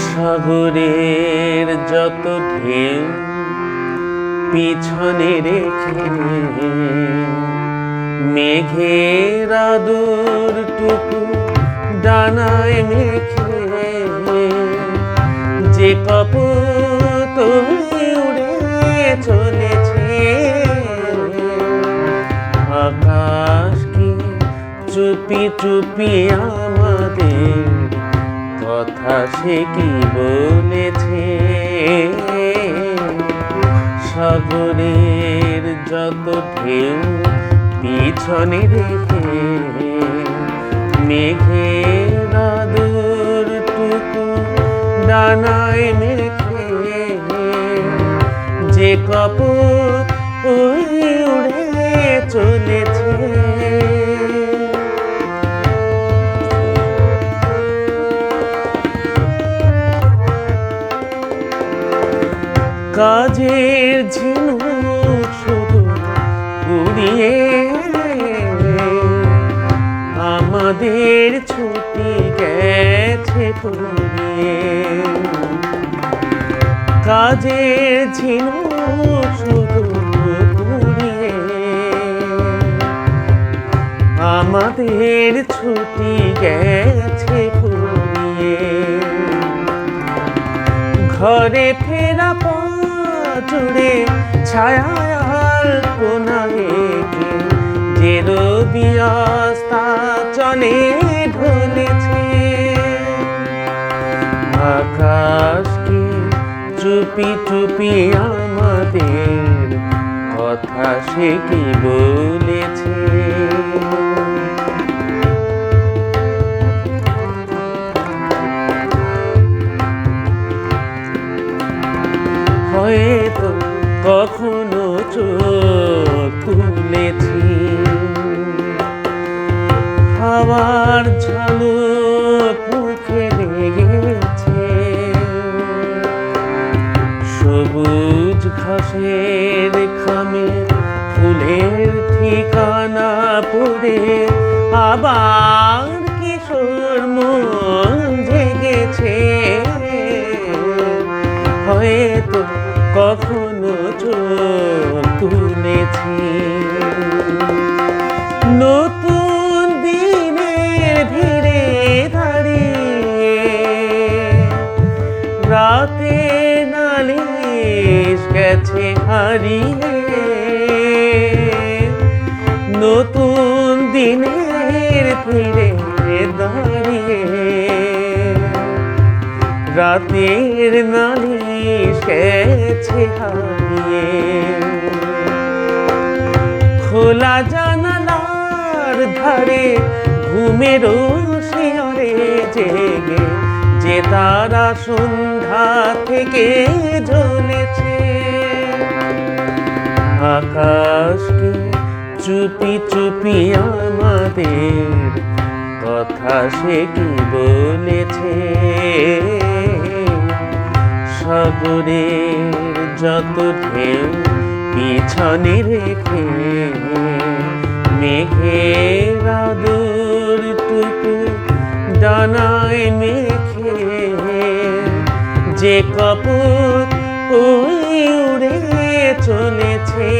সাগরের যত ঢেউ পিছনে রেখে মেঘের আদর টুকু ডানায় মেখে যে কপত চুপি চুপি আমাদের কথা সে কি বলেছে? সাগরের যত ঢেউ পিছনে রেখে মেঘের আদর টুকু ডানায় মেখে যে কপ ওই উড়ে চলেছে। কাজের ঝিনুক শুধু উড়িয়ে আমাদের ছুটি গেছে ফুরিয়ে কাজের ঝিনুক শুধু উড়িয়ে আমাদের ছুটি গেছে ফুরিয়ে ঘরে ফেরা পড়ে ছায়াল কোনাগে যে রবি চলে ঢলেছে। আকাশ কি চুপি চুপি আমাদের কথা সে কি বলেছে? তুলেছি হাওয়ার ঝলক মুখে লেগেছে। সবুজ ঘাসের খামে ফুলের ঠিকানা পড়ে। আবার কিশোর মন জেগেছে। হয়তো কখনো চোখ রাতে নালিশ গেছে হারিয়ে। নতুন দিনের ভিড়ে দাঁড়িয়ে। রাতের নালিশ গেছে হারিয়ে। খোলা জানালার ধারে ঘুমের শিয়রে জেগে যে তারা সন্ধ্যা থেকে জ্বলেছে, আকাশকে চুপি চুপি আমাদের কথা সে কি বলেছে? সাগরের যত ঢেউ পিছনে রেখে, মেঘের আদর টুকু ডানায় যে ওই উড়ে চলেছে।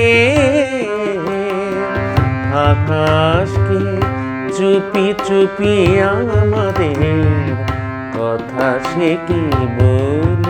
আকাশকে চুপি চুপি আমাদের? কথা সে কি বল